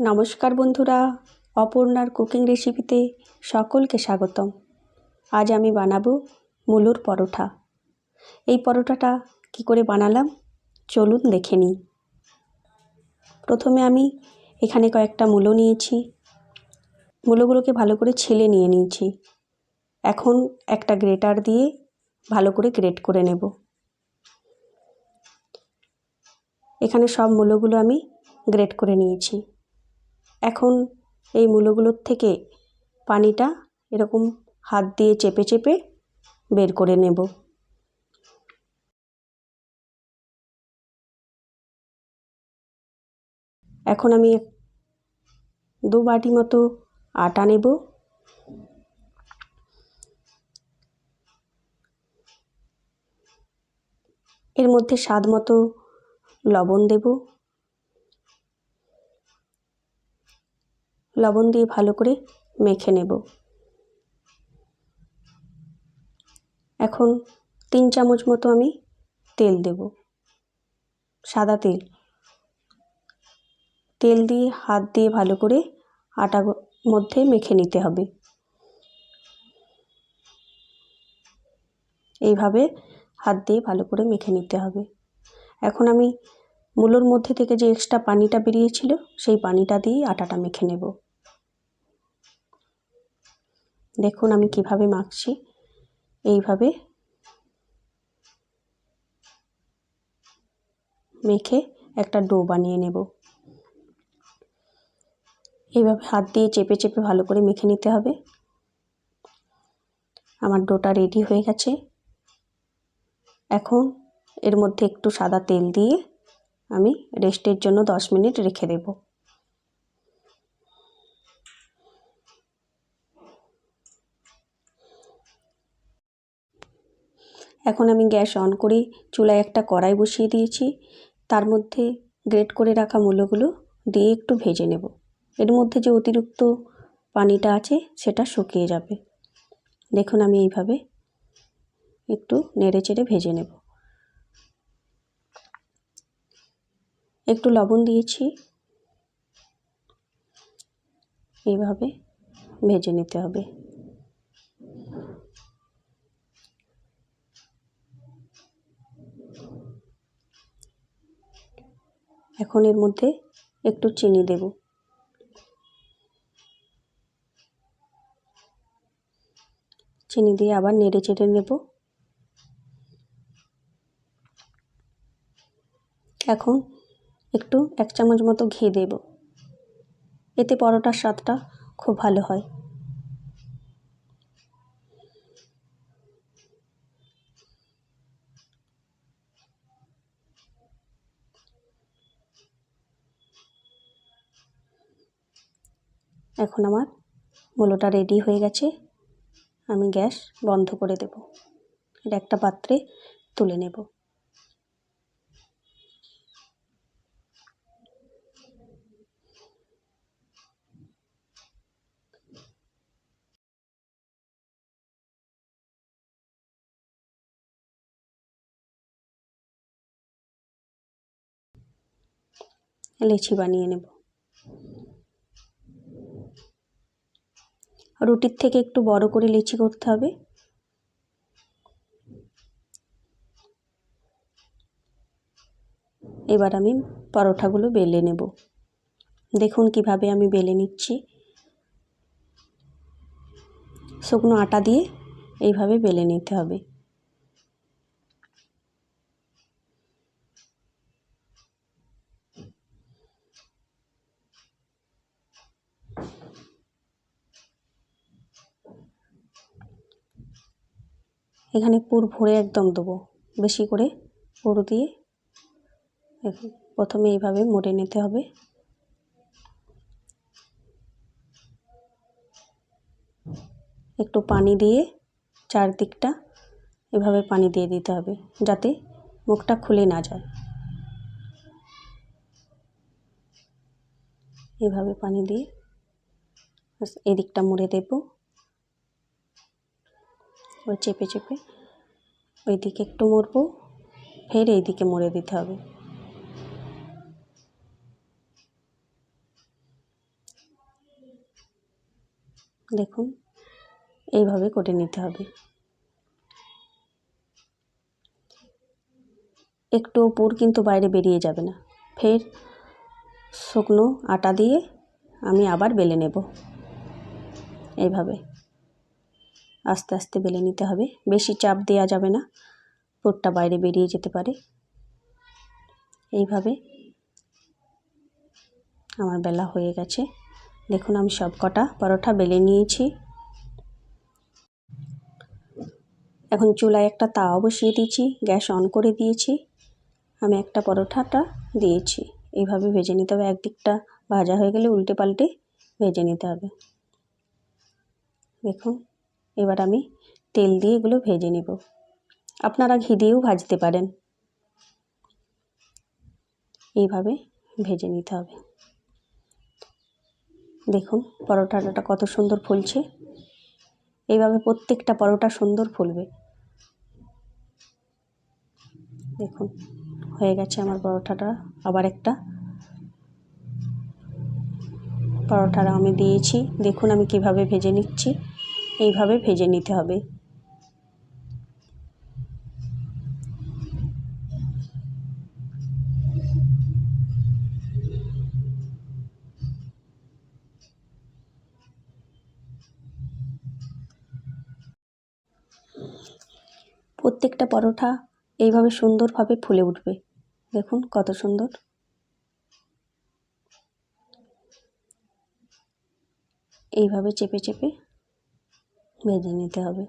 নমস্কার বন্ধুরা, অপর্ণার কুকিং রেসিপিতে সকলকে স্বাগতম। আজ আমি বানাবো মুলোর পরোটা এই পরোটাটা কি করে বানালাম? চলুন দেখে নিই। প্রথমে আমি এখানে কয়েকটা মূলো নিয়েছি। মূলোগুলোকে ভালো করে ছেলে নিয়ে নিয়েছি। এখন একটা গ্রেটার দিয়ে ভালো করে গ্রেট করে নেব। এখানে সব মূলোগুলো আমি গ্রেট করে নিয়েছি। এখন এই মূলোগুলোর থেকে পানিটা এরকম হাত দিয়ে চেপে চেপে বের করে নেব। এখন আমি দু বাটি মতো আটা নেব। এর মধ্যে স্বাদ মতো লবণ দেব। লবণ দিয়ে ভালো করে মেখে নেব। এখন তিন চামচ মতো আমি তেল দেব, সাদা তেল। তেল দিয়ে হাত দিয়ে ভালো করে আটা মধ্যে মেখে নিতে হবে। এইভাবে হাত দিয়ে ভালো করে মেখে নিতে হবে। এখন আমি মূলোর মধ্যে থেকে যে এক্সট্রা পানিটা বেরিয়েছিল, সেই পানিটা দিয়ে আটাটা মেখে নেব। দেখুন আমি কীভাবে মাখছি। এইভাবে মেখে একটা ডো বানিয়ে নেব। এইভাবে হাত দিয়ে চেপে চেপে ভালো করে মেখে নিতে হবে। আমার ডোটা রেডি হয়ে গেছে। এখন এর মধ্যে একটু সাদা তেল দিয়ে আমি রেস্টের জন্য দশ মিনিট রেখে দেব। এখন আমি গ্যাস অন করে চুলায় একটা কড়াই বসিয়ে দিয়েছি। তার মধ্যে গ্রেট করে রাখা মূলোগুলো দিয়ে একটু ভেজে নেব। এর মধ্যে যে অতিরিক্ত পানিটা আছে সেটা শুকিয়ে যাবে। দেখুন আমি এইভাবে একটু নেড়ে চেড়ে ভেজে নেব। একটু লবণ দিয়েছি। এইভাবে ভেজে নিতে হবে। এখন এর মধ্যে একটু চিনি দেব। চিনি দিয়ে আবার নেড়ে চেড়ে নেব। এখন একটু এক চামচ মতো ঘি দেব। এতে পরোটার স্বাদটা খুব ভালো হয়। এখন আমার মূলোটা রেডি হয়ে গেছে। আমি গ্যাস বন্ধ করে দেব। এটা একটা পাত্রে তুলে নেব। লেচি বানিয়ে নেব। রুটির থেকে একটু বড় করে লিচি করতে হবে। এবার আমি পরোঠাগুলো বেলে নেব। দেখুন কীভাবে আমি বেলে নিচ্ছি। শুকনো আটা দিয়ে এইভাবে বেলে নিতে হবে। এখানে পুর ভরে একদম দেবো। বেশি করে পুর দিয়ে প্রথমে এইভাবে মুড়ে নিতে হবে। একটু পানি দিয়ে চারদিকটা এভাবে পানি দিয়ে দিতে হবে যাতে মুখটা খুলে না যায়। এভাবে পানি দিয়ে এদিকটা মুড়ে দেবো। ওই চেপে চেপে ওই দিকে একটু মরবো, ফের এই দিকে মরে দিতে হবে। দেখুন, এইভাবে করে নিতে হবে। একটু পুর কিন্তু বাইরে বেরিয়ে যাবে না। ফের শুকনো আটা দিয়ে আমি আবার বেলে নেব। এইভাবে। আস্তে আস্তে বেলে নিতে হবে। বেশি চাপ দেওয়া যাবে না। পুরটা বাইরে বেরিয়ে যেতে পারে। এইভাবে আমার বেলা হয়ে গেছে। দেখুন আমি সব কটা পরোটা বেলে নিয়েছি। এখন চুলায় একটা তাওয়া বসিয়ে দিয়েছি, গ্যাস অন করে দিয়েছি। আমি একটা পরোটাটা দিয়েছি। এইভাবে ভেজে নিতে হবে। একদিকটা ভাজা হয়ে গেলে উল্টে পাল্টে ভেজে নিতে হবে। দেখুন। এবার আমি তেল দিয়ে এগুলো ভেজে নেব। আপনারা ঘি দিয়েও ভাজতে পারেন। এইভাবে ভেজে নিতে হবে। দেখুন, পরোটাটা কত সুন্দর ফুলছে। এইভাবে প্রত্যেকটা পরোটা সুন্দর ফুলবে। দেখুন, হয়ে গেছে আমার পরোটাটা। আবার একটা। পরোটাটা আমি দিয়েছি। দেখুন আমি কীভাবে ভেজে নিচ্ছি। এইভাবে ভেজে নিতে হবে। প্রত্যেকটা পরোটা এইভাবে সুন্দরভাবে ফুলে উঠবে। দেখুন কত সুন্দর। এইভাবে চেপে চেপে ভেজে নিতে হবে।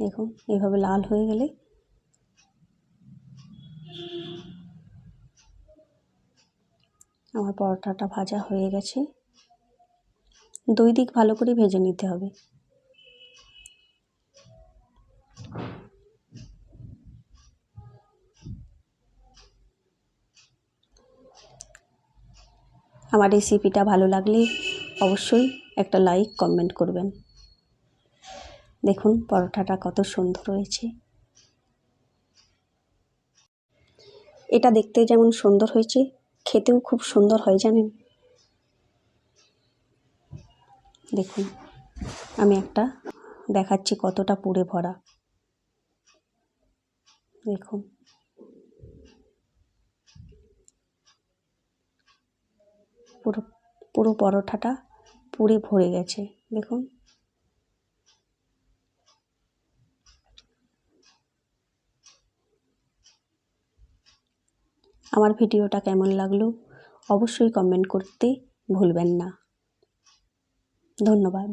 দেখুন, এভাবে লাল হয়ে গেলে আমার পরোটাটা ভাজা হয়ে গেছে। দুই দিক ভালো করে ভেজে নিতে হবে। আমার রেসিপিটা ভালো লাগলে অবশ্যই একটা লাইক কমেন্ট করবেন। দেখুন, পরোটাটা কত সুন্দর হয়েছে। এটা দেখতে যেমন সুন্দর হয়েছে, খেতেও খুব সুন্দর হয়, জানেন? দেখুন, আমি একটা দেখাচ্ছি কতটা পুড়ে ভরা। দেখুন। পুরো পুরো পরোটাটা পুড়ে ভরে গেছে, দেখুন। আমার ভিডিওটা কেমন লাগল অবশ্যই কমেন্ট করতে ভুলবেন না। ধন্যবাদ।